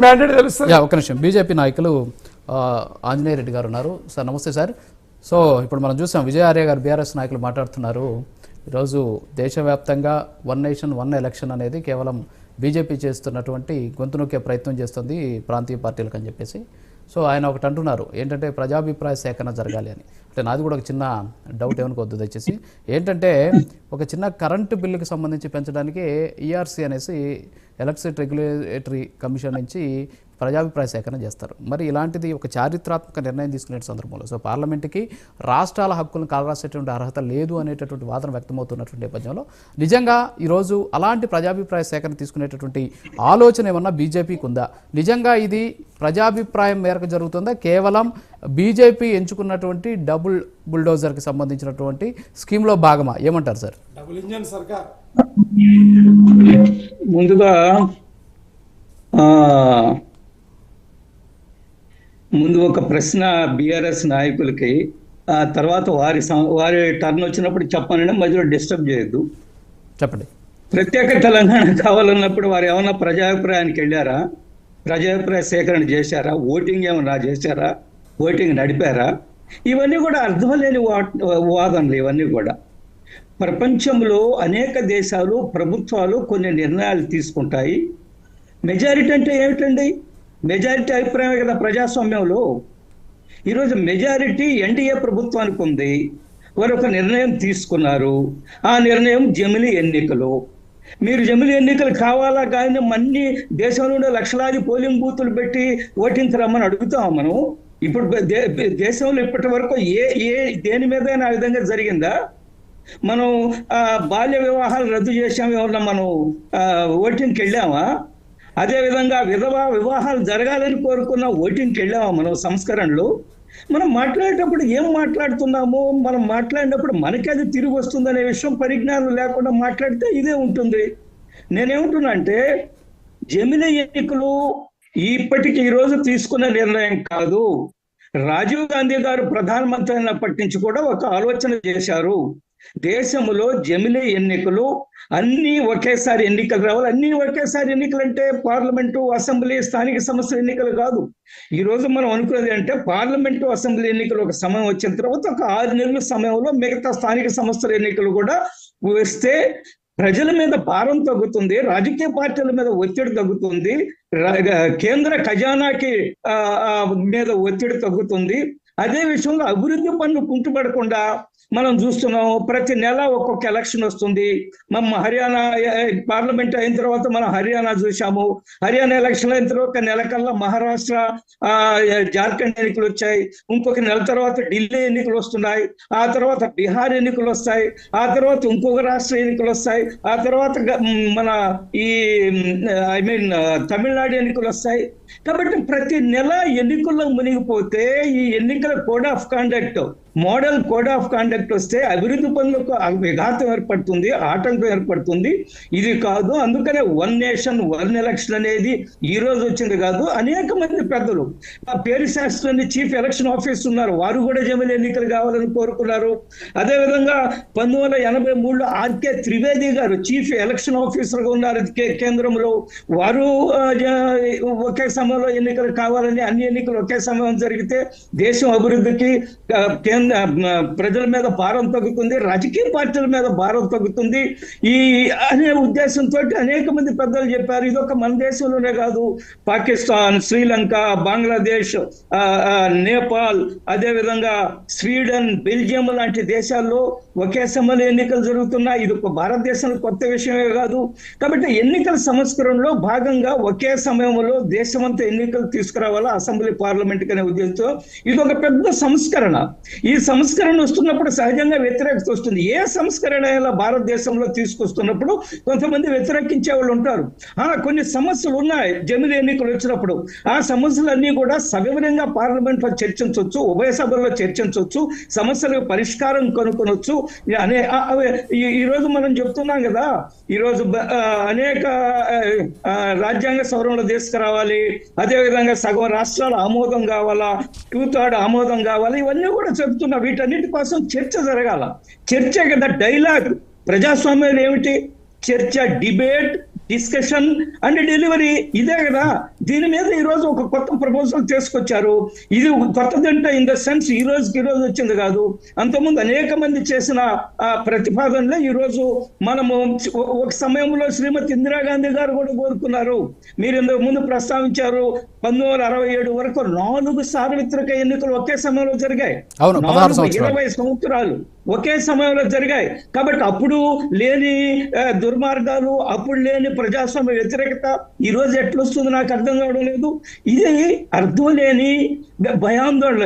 ఒక నిమిషం. బీజేపీ నాయకులు ఆంజనేయ రెడ్డి గారు ఉన్నారు. సార్ నమస్తే సార్. సో ఇప్పుడు మనం చూసాం విజయ ఆర్య గారు బీఆర్ఎస్ నాయకులు మాట్లాడుతున్నారు. ఈరోజు దేశవ్యాప్తంగా వన్ నేషన్ వన్ ఎలక్షన్ అనేది కేవలం బీజేపీ చేస్తున్నటువంటి గొంతు నొక్కే ప్రయత్నం చేస్తుంది ప్రాంతీయ పార్టీలకు అని చెప్పేసి. సో ఆయన ఒకటి అంటున్నారు ఏంటంటే ప్రజాభిప్రాయ సేకరణ జరగాలి అని. అంటే నాది కూడా ఒక చిన్న డౌట్ ఏమనుకోవద్దు దయచేసి. ఏంటంటే ఒక చిన్న కరెంటు బిల్లుకి సంబంధించి పెంచడానికి ఈఆర్సీ అనేసి ఎలక్ట్రిసిటీ రెగ్యులేటరీ కమిషన్ నుంచి ప్రజాభిప్రాయ సేకరణ చేస్తారు. మరి ఇలాంటిది ఒక చారిత్రాత్మక నిర్ణయం తీసుకునే సందర్భంలో సో పార్లమెంట్కి రాష్ట్రాల హక్కులను కాలరాసేటువంటి అర్హత లేదు అనేటటువంటి వాదన వ్యక్తమవుతున్నటువంటి నేపథ్యంలో నిజంగా ఈరోజు అలాంటి ప్రజాభిప్రాయ సేకరణ తీసుకునేటటువంటి ఆలోచన ఏమన్నా బీజేపీకి ఉందా? నిజంగా ఇది ప్రజాభిప్రాయం మేరకు జరుగుతుందా? కేవలం బీజేపీ ఎంచుకున్నటువంటి డబుల్ బుల్డోజర్కి సంబంధించినటువంటి స్కీమ్లో భాగమా? ఏమంటారు సార్? డబుల్ ఇంజన్ సర్కార్. ముందుగా ఆ, ముందు ఒక ప్రశ్న బీఆర్ఎస్ నాయకులకి ఆ తర్వాత వారి సం- వారి టర్న్ వచ్చినప్పుడు చెప్పనని మధ్యలో డిస్టర్బ్ చేయొద్దు. చెప్పండి. ప్రత్యేక తెలంగాణ కావాలన్నప్పుడు వారు ఏమన్నా ప్రజాభిప్రాయానికి వెళ్ళారా? ప్రజాభిప్రాయ సేకరణ చేశారా? ఓటింగ్ ఏమన్నా చేశారా? ఓటింగ్ నడిపారా? ఇవన్నీ కూడా అర్థం లేని వాదనలు ఇవన్నీ కూడా. ప్రపంచంలో అనేక దేశాలు ప్రభుత్వాలు కొన్ని నిర్ణయాలు తీసుకుంటాయి. మెజారిటీ అంటే ఏమిటండి? మెజారిటీ అభిప్రాయమే కదా ప్రజాస్వామ్యంలో. ఈరోజు మెజారిటీ ఎన్డీఏ ప్రభుత్వానికి ఉంది. వారు ఒక నిర్ణయం తీసుకున్నారు. ఆ నిర్ణయం జమిలి ఎన్నికలు. మీరు జమిలి ఎన్నికలు కావాలా కానీ అన్ని దేశంలో ఉండే లక్షలాది పోలింగ్ బూతులు పెట్టి ఓటింగ్ రమ్మని అడుగుతాం మనం? ఇప్పుడు దేశంలో ఇప్పటి వరకు ఏ ఏ దేని మీదైనా ఆ విధంగా జరిగిందా? మనం బాల్య వివాహాలు రద్దు చేసాము ఏమన్నా మనం ఓటింగ్కి వెళ్ళామా? అదే విధంగా విధవా వివాహాలు జరగాలని కోరుకున్న ఓటింగ్కి వెళ్ళామా మనం సంస్కరణలు? మనం మాట్లాడేటప్పుడు ఏం మాట్లాడుతున్నాము? మనం మాట్లాడినప్పుడు మనకి అది తిరిగి వస్తుందనే విషయం పరిజ్ఞానం లేకుండా మాట్లాడితే ఇదే ఉంటుంది. నేనేమంటున్నా అంటే జమిన ఎన్నికలు ఇప్పటికి ఈ రోజు తీసుకున్న నిర్ణయం కాదు. రాజీవ్ గాంధీ గారు ప్రధానమంత్రి అయినప్పటి నుంచి కూడా ఒక ఆలోచన చేశారు. దేశంలో జమిలీ ఎన్నికలు అన్ని ఒకేసారి ఎన్నికలు రావాలి. అన్ని ఒకేసారి ఎన్నికలు అంటే పార్లమెంటు అసెంబ్లీ స్థానిక సంస్థల ఎన్నికలు కాదు. ఈ రోజు మనం అనుకునేది అంటే పార్లమెంటు అసెంబ్లీ ఎన్నికలు ఒక సమయం వచ్చిన తర్వాత ఒక ఆరు నెలల సమయంలో మిగతా స్థానిక సంస్థల ఎన్నికలు కూడా వస్తే ప్రజల మీద భారం తగ్గుతుంది రాజకీయ పార్టీల మీద ఒత్తిడి తగ్గుతుంది కేంద్ర ఖజానాకి ఆ, మీద ఒత్తిడి తగ్గుతుంది. అదే విషయంలో అభివృద్ధి పనులు కుంటుపడకుండా మనం చూస్తున్నాము ప్రతి నెల ఒక్కొక్క ఎలక్షన్ వస్తుంది. మనం హర్యానా పార్లమెంట్ అయిన తర్వాత మనం హర్యానా చూసాము హర్యానా ఎలక్షన్ అయిన తర్వాత నెల కల్లా మహారాష్ట్ర జార్ఖండ్ ఎన్నికలు వచ్చాయి. ఇంకొక నెల తర్వాత ఢిల్లీ ఎన్నికలు వస్తున్నాయి. ఆ తర్వాత బీహార్ ఎన్నికలు వస్తాయి. ఆ తర్వాత ఇంకొక రాష్ట్ర ఎన్నికలు వస్తాయి. ఆ తర్వాత మన ఈ ఐ మీన్ తమిళనాడు ఎన్నికలు వస్తాయి. కాబట్టి ప్రతి నెల ఎన్నికల్లో మునిగిపోతే ఈ ఎన్నికల code of conduct model code of conduct వస్తే అభివృద్ధి పనులకు విఘాతం ఏర్పడుతుంది ఆటంకం ఏర్పడుతుంది. ఇది కాదు అందుకనే వన్ నేషన్ వన్ ఎలక్షన్ అనేది ఈ రోజు వచ్చింది కాదు అనేక మంది పెద్దలు. ఆ పేరు శాస్త్రాన్ని చీఫ్ ఎలక్షన్ ఆఫీస్ ఉన్నారు వారు కూడా జమిలి ఎన్నికలు కావాలని కోరుకున్నారు. అదేవిధంగా పంతొమ్మిది వందల ఎనభై మూడులో ఆర్కే త్రివేది గారు చీఫ్ ఎలక్షన్ ఆఫీసర్గా ఉన్నారు కే- కేంద్రంలో. వారు ఒకే సమయంలో ఎన్నికలు కావాలని అన్ని ఎన్నికలు ఒకే సమయం జరిగితే దేశం అభివృద్ధికి కేంద్ర ఆ, ప్రజల మీద భారం తగ్గుతుంది రాజకీయ పార్టీల మీద భారం తగ్గుతుంది. ఈ అనే ఉద్దేశంతో అనేక మంది పెద్దలు చెప్పారు ఇది ఒక మన దేశంలోనే కాదు. పాకిస్తాన్ శ్రీలంక బంగ్లాదేశ్ నేపాల్ అదే విధంగా స్వీడన్ బెల్జియం లాంటి దేశాల్లో ఒకే సమయంలో ఎన్నికలు జరుగుతున్నాయి. ఇది ఒక భారతదేశంలో కొత్త విషయమే కాదు. కాబట్టి ఎన్నికల సంస్కరణలో భాగంగా ఒకే సమయంలో దేశమంతా ఎన్నికలు తీసుకురావాలా అసెంబ్లీ పార్లమెంట్ అనే ఉద్దేశంతో. ఇది ఒక పెద్ద సంస్కరణ. ఈ ఈ సంస్కరణ వస్తున్నప్పుడు సహజంగా వ్యతిరేకత వస్తుంది. ఏ సంస్కరణ అయినా భారతదేశంలో తీసుకొస్తున్నప్పుడు కొంతమంది వ్యతిరేకించే వాళ్ళు ఉంటారు. ఆ కొన్ని సమస్యలు ఉన్నాయి జమిలి ఎన్నికలు వచ్చినప్పుడు. ఆ సమస్యలన్నీ కూడా సవివరంగా పార్లమెంట్లో చర్చించవచ్చు ఉభయ సభల్లో చర్చించవచ్చు సమస్యలకు పరిష్కారం కనుక్కొనొచ్చు. అనే ఈరోజు ఈ- ఈ రోజు మనం చెప్తున్నాం కదా ఈరోజు అనేక రాజ్యాంగ సవరణలు తీసుకురావాలి అదేవిధంగా సగం రాష్ట్రాల ఆమోదం కావాలా టూ థర్డ్ ఆమోదం కావాలి ఇవన్నీ కూడా చెప్తున్న వీటన్నిటి కోసం చర్చ జరగాల. చర్చ కదా డైలాగ్. ప్రజాస్వామ్యం ఏమిటి? చర్చ డిబేట్ డిస్కషన్ అండ్ డెలివరీ ఇదే కదా. దీని మీద ఈ రోజు ఒక కొత్త ప్రపోజల్ తీసుకొచ్చారు ఇది కొత్తదంటే ఇన్ ద సెన్స్ ఈ రోజుకి ఈ రోజు వచ్చింది కాదు. అంతకుముందు అనేక మంది చేసిన ఆ, ప్రతిపాదనలే ఈ రోజు మనము ఒక- సమయంలో శ్రీమతి ఇందిరాగాంధీ గారు కూడా కోరుకున్నారు. మీరు ఇంతకు ముందు ప్రస్తావించారు పంతొమ్మిది వందల అరవై ఏడు వరకు నాలుగు సార్వత్రిక ఎన్నికలు ఒకే సమయంలో జరిగాయి. ఇరవై సంవత్సరాలు. ఒకే సమయంలో జరిగాయి. కాబట్టి అప్పుడు లేని దుర్మార్గాలు అప్పుడు లేని ప్రజాస్వామ్య వ్యతిరేకత ఈ రోజు ఎట్లొస్తుంది నాకు అర్థం కావడం లేదు. ఇది అర్థం లేని భయాందోళన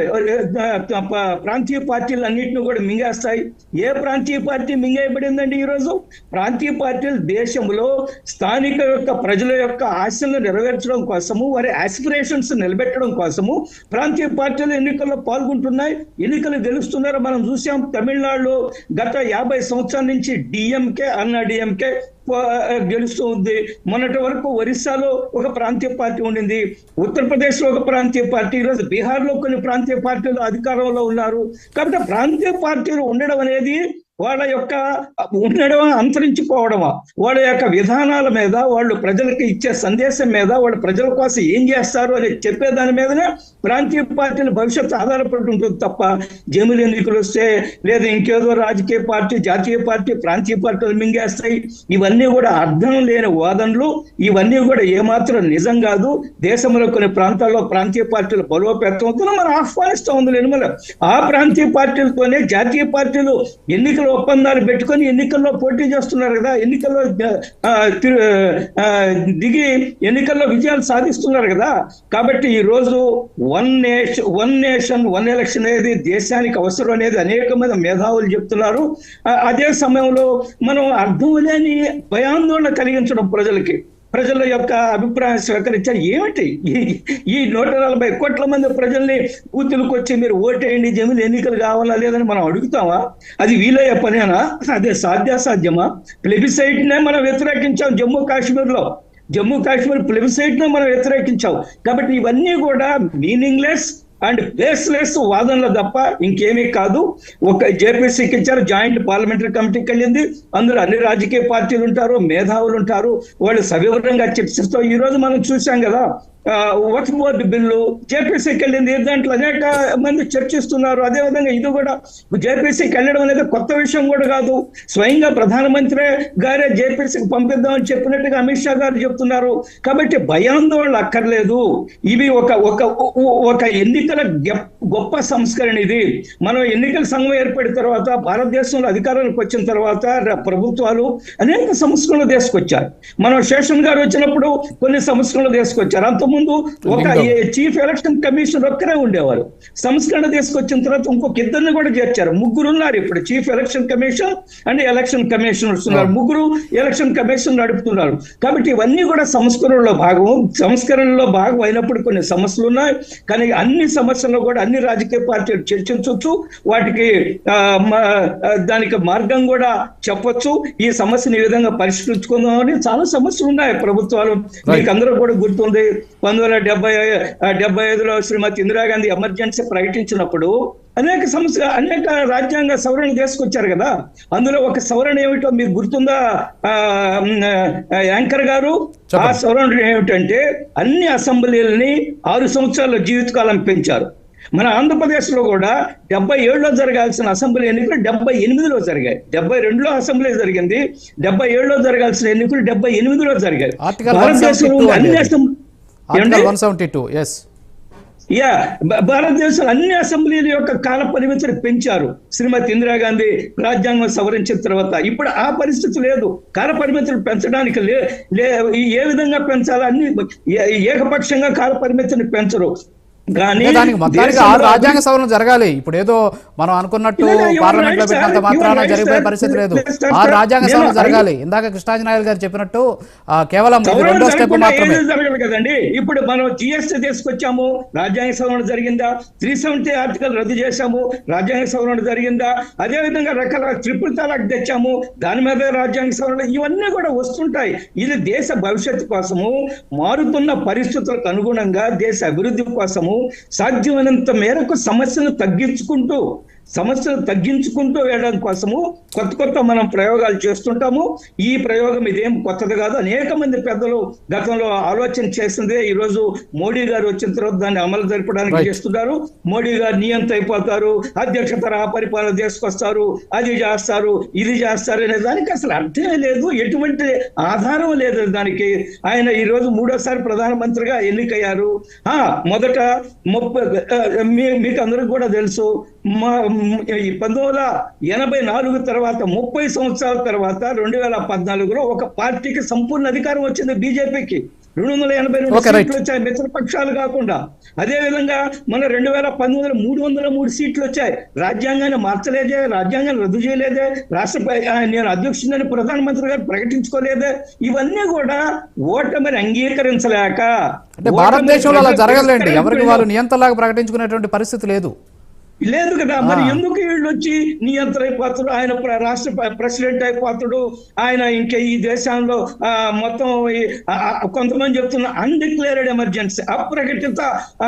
ప్రాంతీయ పార్టీలు అన్నింటినీ కూడా మింగేస్తాయి. ఏ ప్రాంతీయ పార్టీ మింగేయబడిందండి ఈ రోజు? ప్రాంతీయ పార్టీలు దేశంలో స్థానిక యొక్క ప్రజల యొక్క ఆశలను నెరవేర్చడం కోసము వారి ఆస్పిరేషన్స్ నిలబెట్టడం కోసము ప్రాంతీయ పార్టీలు ఎన్నికల్లో పాల్గొంటున్నాయి. ఎన్నికలు గెలుస్తున్నారో మనం చూసాం తమిళనాడులో గత యాభై సంవత్సరాల నుంచి డిఎంకే అన్నా డిఎంకే గెలుస్తూ ఉంది. మొన్నటి వరకు ఒరిస్సాలో ఒక ప్రాంతీయ పార్టీ ఉండింది. ఉత్తరప్రదేశ్లో ఒక ప్రాంతీయ పార్టీ. ఈరోజు బీహార్లో కొన్ని ప్రాంతీయ పార్టీలు అధికారంలో ఉన్నారు. కాబట్టి ప్రాంతీయ పార్టీలు ఉండడం అనేది వాళ్ళ యొక్క ఉండడం అంతరించిపోవడమా? వాళ్ళ యొక్క విధానాల మీద వాళ్ళు ప్రజలకు ఇచ్చే సందేశం మీద వాళ్ళ ప్రజల కోసం ఏం చేస్తారు అని చెప్పే దాని మీదనే ప్రాంతీయ పార్టీల భవిష్యత్తు ఆధారపడి ఉంటుంది తప్ప జమిలు ఎన్నికలు వస్తే లేదా ఇంకేదో రాజకీయ పార్టీ జాతీయ పార్టీ ప్రాంతీయ పార్టీలు మింగేస్తాయి. ఇవన్నీ కూడా అర్థం లేని వాదనలు ఇవన్నీ కూడా ఏమాత్రం నిజం కాదు. దేశంలో కొన్ని ప్రాంతాల్లో ప్రాంతీయ పార్టీలు బలోపేతం అవుతున్నా మనం ఆహ్వానిస్తూ ఉంది లేని మళ్ళీ ఆ ప్రాంతీయ పార్టీలతోనే జాతీయ పార్టీలు ఎన్నికలు ఒప్పందాలు పెట్టుకొని ఎన్నికల్లో పోటీ చేస్తున్నారు కదా ఎన్నికల్లో దిగి ఎన్నికల్లో విజయాలు సాధిస్తున్నారు కదా. కాబట్టి ఈ రోజు one nation one nation one election అనేది దేశానికి అవసరం అనేది అనేక మంది మేధావులు చెప్తున్నారు. అదే సమయంలో మనం అర్థం లేని భయాందోళన కలిగించడం ప్రజలకి. ప్రజల యొక్క అభిప్రాయం స్వీకరించారు. ఏమిటి? ఈ- నూట నలభై కోట్ల మంది ప్రజల్ని బూతులకు వచ్చి మీరు ఓటేయండి జమిలి ఎన్నికలు కావాలా లేదని మనం అడుగుతామా? అది వీలయ్యే పనేనా? అదే సాధ్యాసాధ్యమా? ప్లెబిసైట్ నే మనం వ్యతిరేకించాం జమ్మూ కాశ్మీర్లో జమ్మూ కాశ్మీర్ ప్లెబిసైట్ నే మనం వ్యతిరేకించాం. కాబట్టి ఇవన్నీ కూడా మీనింగ్లెస్ అండ్ బేస్లెస్ వాదనలు తప్ప ఇంకేమీ కాదు. ఒక జేపీసీకి ఇచ్చారు జాయింట్ పార్లమెంటరీ కమిటీకి వెళ్ళింది. అందులో అన్ని రాజకీయ పార్టీలు ఉంటారు మేధావులు ఉంటారు. వాళ్ళు సవివరంగా చర్చిస్తూ ఈ రోజు మనం చూసాం కదా వక్ఫ్ బోర్డు బిల్లు జేపీసీకి వెళ్ళింది దాంట్లో? అనేక మంది చర్చిస్తున్నారు. అదేవిధంగా ఇది కూడా జేపీసీకి వెళ్ళడం అనేది కొత్త విషయం కూడా కాదు. స్వయంగా ప్రధానమంత్రి గారే జేపీసీకి పంపిద్దామని చెప్పినట్టుగా అమిత్ షా గారు చెప్తున్నారు. కాబట్టి భయాందోళన అక్కర్లేదు. ఇవి ఒక ఒక ఒక ఎన్నికల గెప్- గొప్ప సంస్కరణ ఇది. మనం ఎన్నికల సంఘం ఏర్పడిన తర్వాత భారతదేశంలో అధికారానికి వచ్చిన తర్వాత ప్రభుత్వాలు అనేక సంస్కరణలు తీసుకొచ్చారు. మనం శేషన్ గారు వచ్చినప్పుడు కొన్ని సంస్కరణలు తీసుకొచ్చారు. అంత అంతకుముందు ఒక. చీఫ్ ఎలక్షన్ కమిషన్ ఒక్కరే ఉండేవారు. సంస్కరణ తీసుకొచ్చిన తర్వాత ఇంకొక ఇద్దరిని కూడా చేర్చారు. ముగ్గురు ఉన్నారు ఇప్పుడు. Chief election commission and election commissioners ఉన్నారు. ముగ్గురు ఎలక్షన్ కమిషన్ నడుపుతున్నారు. కాబట్టి ఇవన్నీ కూడా సంస్కరణలో భాగం. సంస్కరణలో భాగం అయినప్పుడు కొన్ని సమస్యలు ఉన్నాయి. కానీ అన్ని సమస్యల్లో కూడా అన్ని రాజకీయ పార్టీలు చర్చించవచ్చు. వాటికి దానికి మార్గం కూడా చెప్పొచ్చు. ఈ సమస్యను ఈ విధంగా పరిష్కరించుకుందామని చాలా సమస్యలు ఉన్నాయి ప్రభుత్వాలు. మీకు అందరూ కూడా గుర్తుంది. పంతొమ్మిది వందల డెబ్బై డెబ్బై ఐదులో శ్రీమతి ఇందిరాగాంధీ ఎమర్జెన్సీ ప్రకటించినప్పుడు అనేక సమస్య అనేక రాజ్యాంగ సవరణ తీసుకొచ్చారు కదా. అందులో ఒక సవరణ ఏమిటో మీకు గుర్తుందా? యాంకర్ గారు? ఆ. సవరణ ఏమిటంటే అన్ని అసెంబ్లీలని ఆరు సంవత్సరాల జీవితకాలం పెంచారు. మన ఆంధ్రప్రదేశ్లో కూడా డెబ్బై ఏడులో జరగాల్సిన అసెంబ్లీ ఎన్నికలు డెబ్బై ఎనిమిదిలో జరిగాయి. డెబ్బై రెండులో అసెంబ్లీ జరిగింది డెబ్బై ఏడులో జరగాల్సిన ఎన్నికలు డెబ్బై ఎనిమిదిలో జరిగాయి. భారతదేశంలో 172 అన్ని. Assembly one seventy two yes యా భ- భారతదేశం అన్ని అసెంబ్లీల యొక్క కాల పరిమితిని పెంచారు. శ్రీమతి ఇందిరాగాంధీ రాజ్యాంగం సవరించిన తర్వాత. ఇప్పుడు ఆ పరిస్థితి లేదు. కాల పరిమితులు పెంచడానికి లే ఏ విధంగా పెంచాలో అన్ని ఏకపక్షంగా కాల పరిమితిని పెంచరు. దానికి మొత్తానికి దేశంలో ఆరు రాజ్యాంగ సవరణ జరగాలి. ఇప్పుడు ఏదో మనం అనుకున్నట్టు పార్లమెంట్లో పెట్టినంత మాత్రాన జరిగిపోయే. పరిస్థితి లేదు. ఆరు. రాజ్యాంగ సవరణ జరగాలి. ఇందాక కృష్ణాజీ నాయుడు గారు చెప్పినట్టు కేవలం రెండో స్టెప్ మాత్రమే. కదండి? ఇప్పుడు మనం జిఎస్టీ తీసుకొచ్చాము రాజ్యాంగ సవరణ జరిగిందా? త్రీ సెవెంటీ ఆర్టికల్ రద్దు చేశాము రాజ్యాంగ సవరణ జరిగిందా? అదే విధంగా రకరకాల ట్రిపుల్ తలాక్ తెచ్చాము దాని మీద రాజ్యాంగ సవరణ ఇవన్నీ కూడా వస్తుంటాయి. ఇది దేశ భవిష్యత్తు కోసము మారుతున్న పరిస్థితులకు అనుగుణంగా దేశ అభివృద్ధి కోసము సాధ్యమైనంత మేరకు సమస్యను తగ్గించుకుంటూ సమస్యలు తగ్గించుకుంటూ వెళ్ళడం కోసము కొత్త కొత్త మనం ప్రయోగాలు చేస్తుంటాము. ఈ ప్రయోగం ఇదేం కొత్తది కాదు. అనేక మంది పెద్దలు గతంలో ఆలోచన చేసిందే ఈ రోజు మోడీ గారు వచ్చిన తర్వాత దాన్ని అమలు జరపడానికి. చేస్తున్నారు. మోడీ గారు నియంత అయిపోతారు. అధ్యక్ష తరహా పరిపాలన తీసుకొస్తారు. అది చేస్తారు ఇది చేస్తారు అనే దానికి అసలు అర్థమే లేదు. ఎటువంటి ఆధారం లేదు దానికి. ఆయన ఈ రోజు మూడోసారి ప్రధానమంత్రిగా ఎన్నికయ్యారు. ఆ మొదట ముప్పై మీకు అందరికి కూడా తెలుసు. పంతొమ్మిది వందల ఎనభై నాలుగు తర్వాత ముప్పై సంవత్సరాల తర్వాత రెండు వేల పద్నాలుగులో ఒక పార్టీకి సంపూర్ణ అధికారం వచ్చింది బీజేపీకి. రెండు వందల ఎనభై రెండు. సీట్లు వచ్చాయి మిత్రపక్షాలు కాకుండా. అదే విధంగా మన రెండు వేల పంతొమ్మిదిలో మూడు వందల మూడు సీట్లు వచ్చాయి. రాజ్యాంగాన్ని మార్చలేదే రాజ్యాంగాన్ని రద్దు చేయలేదే రాష్ట్ర నేను అధ్యక్షుడని ప్రధానమంత్రి గారు ప్రకటించుకోలేదే. ఇవన్నీ కూడా ఓటమిని అంగీకరించలేక భారతదేశంలో అలా ఎవరికి వాళ్ళు నియంతలాగా ప్రకటించుకునేటువంటి పరిస్థితి లేదు. లేదు కదా మరి. ఎందుకు వీళ్ళు వచ్చి నియంత్రణ అయిపోతాడు ఆయన రాష్ట్ర ప్ర- ప్రెసిడెంట్ అయిపోతాడు. ఆయన ఇంకా ఈ దేశంలో మొత్తం కొంతమంది చెప్తున్న అన్డిక్లేర్డ్ ఎమర్జెన్సీ అప్రకటిత ఆ,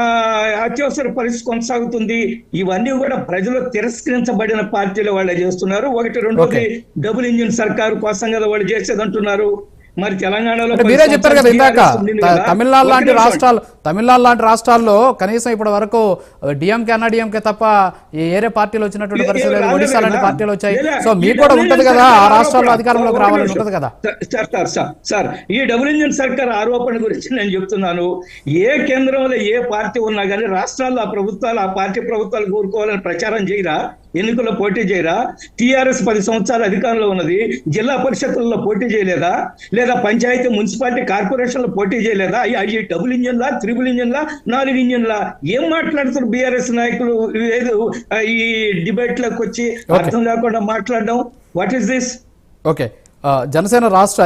అత్యవసర పరిస్థితి కొనసాగుతుంది. ఇవన్నీ కూడా ప్రజలు తిరస్కరించబడిన పార్టీలు వాళ్ళే చేస్తున్నారు. ఒకటి రెండోది డబుల్ ఇంజిన్ సర్కారు కోసం కదా వాళ్ళు చేసేది అంటున్నారు మరి తెలంగాణలో మీరే చెప్పారు కదా ఇందాక. తమిళనాడు లాంటి. రాష్ట్రాలు తమిళనాడు లాంటి రాష్ట్రాల్లో కనీసం ఇప్పటి వరకు డిఎంకే అన్న డిఎంకే తప్ప ఏరే పార్టీలు వచ్చినటువంటి పరిస్థితి లేదు ఒడిశా లాంటి? పార్టీలు వచ్చాయి సో మీకు కూడా ఉంటది కదా ఆ రాష్ట్రాల్లో. అధికారంలోకి రావాలని. ఉంటది కదా సార్ సార్ సార్ సార్ ఈ డబుల్ ఇంజిన్ సర్కార్ ఆరోపణ గురించి నేను చెప్తున్నాను ఏ కేంద్రంలో ఏ పార్టీ ఉన్నా కానీ రాష్ట్రాల్లో ఆ ప్రభుత్వాలు ఆ పార్టీ ప్రభుత్వాలు కోరుకోవాలని ప్రచారం చేయరా ఎన్నికల్లో పోటీ చేయరా? టిఆర్ఎస్ పది సంవత్సరాలు అధికారంలో ఉన్నది. జిల్లా పరిషత్తుల్లో పోటీ చేయలేదా? లేదా పంచాయతీ మున్సిపాలిటీ కార్పొరేషన్లో పోటీ చేయలేదా? ఈ డబుల్ ఇంజిన్లా త్రిబుల్ ఇంజిన్లా నాలుగు ఇంజిన్లా? ఏం మాట్లాడుతారు బీఆర్ఎస్ నాయకులు? ఏదో ఆ, ఈ డిబేట్లోకి వచ్చి. అర్థం లేకుండా మాట్లాడడం. What is this okay. Janasena రాష్ట్ర